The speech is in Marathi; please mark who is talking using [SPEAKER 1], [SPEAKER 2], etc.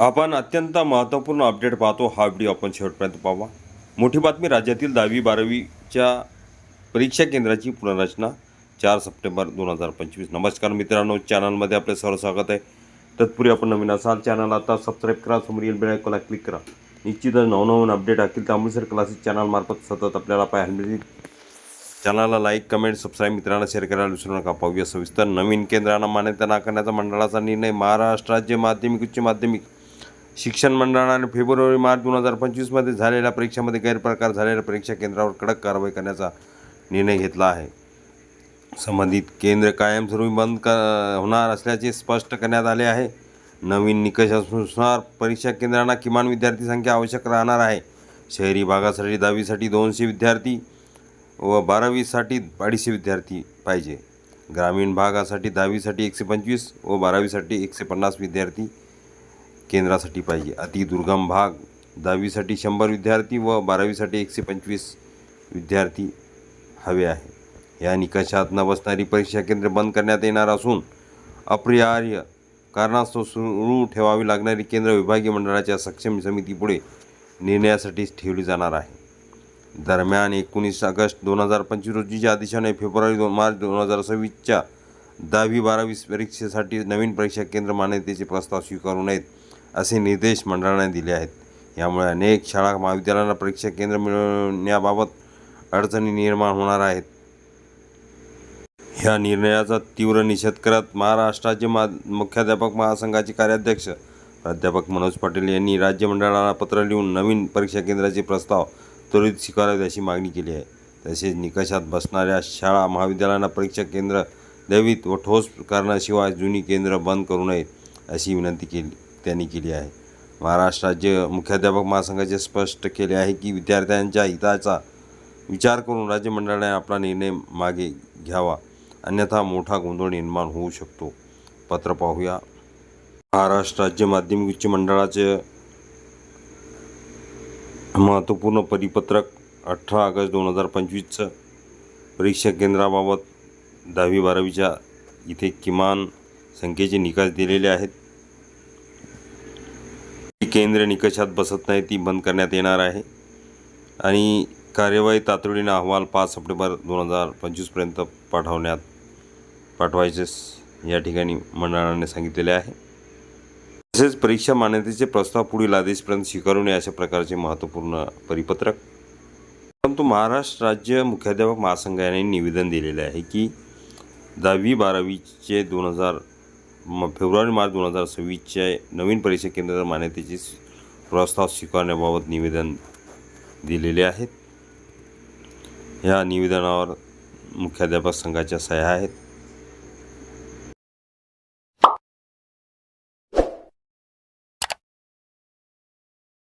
[SPEAKER 1] आपण अत्यंत महत्त्वपूर्ण अपडेट पाहतो. हा व्हिडिओ आपण शेवटपर्यंत पाहावा मोठी बातमी राज्यातील दहावी बारावीच्या परीक्षा केंद्राची पुनर्रचना चार सप्टेंबर दोन हजार पंचवीस. नमस्कार मित्रांनो चॅनलमध्ये आपले सर्व स्वागत आहे. तत्पूर्वी आपण नवीन असाल चॅनल आता सबस्क्राईब करा समोर येईल बेल क्लिक करा. निश्चितच नवनवीन अपडेट असतील तर अमृतसर क्लासेस चॅनलमार्फत सतत आपल्याला पाहायला मिळतील. चॅनलला लाईक कमेंट सबस्क्राईब मित्रांना शेअर करायला विसरू नका. पाहूया सविस्तर नवीन केंद्रांना मान्यता नाकारण्याचा मंडळाचा निर्णय. महाराष्ट्र राज्य माध्यमिक उच्च माध्यमिक शिक्षण मंडळाने फेब्रुवारी मार्च दोन हजार पंचवीसमध्ये झालेल्या परीक्षेमध्ये गैरप्रकार झालेल्या परीक्षा केंद्रावर कडक कारवाई करण्याचा निर्णय घेतला आहे. संबंधित केंद्र कायमस्वरूपी बंद क होणार असल्याचे स्पष्ट करण्यात आले आहे. नवीन निकषानुसार परीक्षा केंद्रांना किमान विद्यार्थी संख्या आवश्यक राहणार आहे. शहरी भागासाठी दहावीसाठी दोनशे विद्यार्थी व बारावीसाठी अडीचशे विद्यार्थी पाहिजे. ग्रामीण भागासाठी दहावीसाठी एकशे पंचवीस व बारावीसाठी एकशे पन्नास विद्यार्थी केंद्रासाठी पाहिजे. अतिदुर्गम भाग दहावीसाठी शंभर विद्यार्थी व बारावीसाठी एकशे पंचवीस विद्यार्थी हवे आहे. या निकषात न बसणारी परीक्षा केंद्र बंद करण्यात येणार असून अपरिहार्य कारणास्तव सुरू ठेवावी लागणारी केंद्र विभागीय मंडळाच्या सक्षम समितीपुढे निर्णयासाठी ठेवली जाणार आहे. दरम्यान एकोणीस ऑगस्ट दोन हजार पंचवीस रोजीच्या आदेशाने फेब्रुवारी दोन मार्च दोन हजार सव्वीसच्या दहावी बारावी परीक्षेसाठी नवीन परीक्षा केंद्र मान्यतेचे प्रस्ताव स्वीकारू नयेत. असे निर्देश मंडळाने दिले आहेत. यामुळे अनेक शाळा महाविद्यालयांना परीक्षा केंद्र मिळवण्याबाबत अडचणी निर्माण होणार आहेत. ह्या निर्णयाचा तीव्र निषेध करत महाराष्ट्राचे मा मुख्याध्यापक महासंघाचे कार्याध्यक्ष प्राध्यापक मनोज पाटील यांनी राज्य मंडळाला पत्र लिहून नवीन परीक्षा केंद्राचे प्रस्ताव त्वरित स्वीकारावे अशी मागणी केली आहे. तसेच निकषात बसणाऱ्या शाळा महाविद्यालयांना परीक्षा केंद्र द्यावीत व ठोस कारणाशिवाय जुनी केंद्र बंद करू नयेत अशी विनंती केली. त्यांनी केली आहे. महाराष्ट्र राज्य मुख्याध्यापक महासंघाचे स्पष्ट केले आहे की विद्यार्थ्यांच्या हिताचा विचार करून राज्य मंडळाने आपला निर्णय मागे घ्यावा. अन्यथा मोठा गोंधळ निर्माण होऊ शकतो. पत्र पाहूया. महाराष्ट्र राज्य माध्यमिक उच्च मंडळाचे महत्त्वपूर्ण परिपत्रक अठरा ऑगस्ट दोन हजार पंचवीसचं परीक्षा केंद्राबाबत दहावी बारावीच्या इथे किमान संख्येचे निकाल दिलेले आहेत. केंद्र निकषात बसत नाही ती बंद करण्यात येणार आहे. आणि कार्यवाही तातडीने अहवाल पाच सप्टेंबर दोन हजार पंचवीसपर्यंत पाठवण्यात पाठवायचे या ठिकाणी मंडळाने सांगितलेले आहे. तसेच परीक्षा मान्यतेचे प्रस्ताव पुढील आदेशपर्यंत स्वीकारू नये अशा प्रकारचे महत्त्वपूर्ण परिपत्रक. परंतु महाराष्ट्र राज्य मुख्याध्यापक महासंघाने निवेदन दिलेले आहे की दहावी बारावीचे दोन हजार म फेब्रुवारी मार्च दोन हजार सव्वीसच्या नवीन परीक्षा केंद्र मान्यतेचे प्रस्ताव स्वीकारण्याबाबत निवेदन दिलेले आहेत. या निवेदनावर मुख्याध्यापक संघाच्या सह्या आहेत.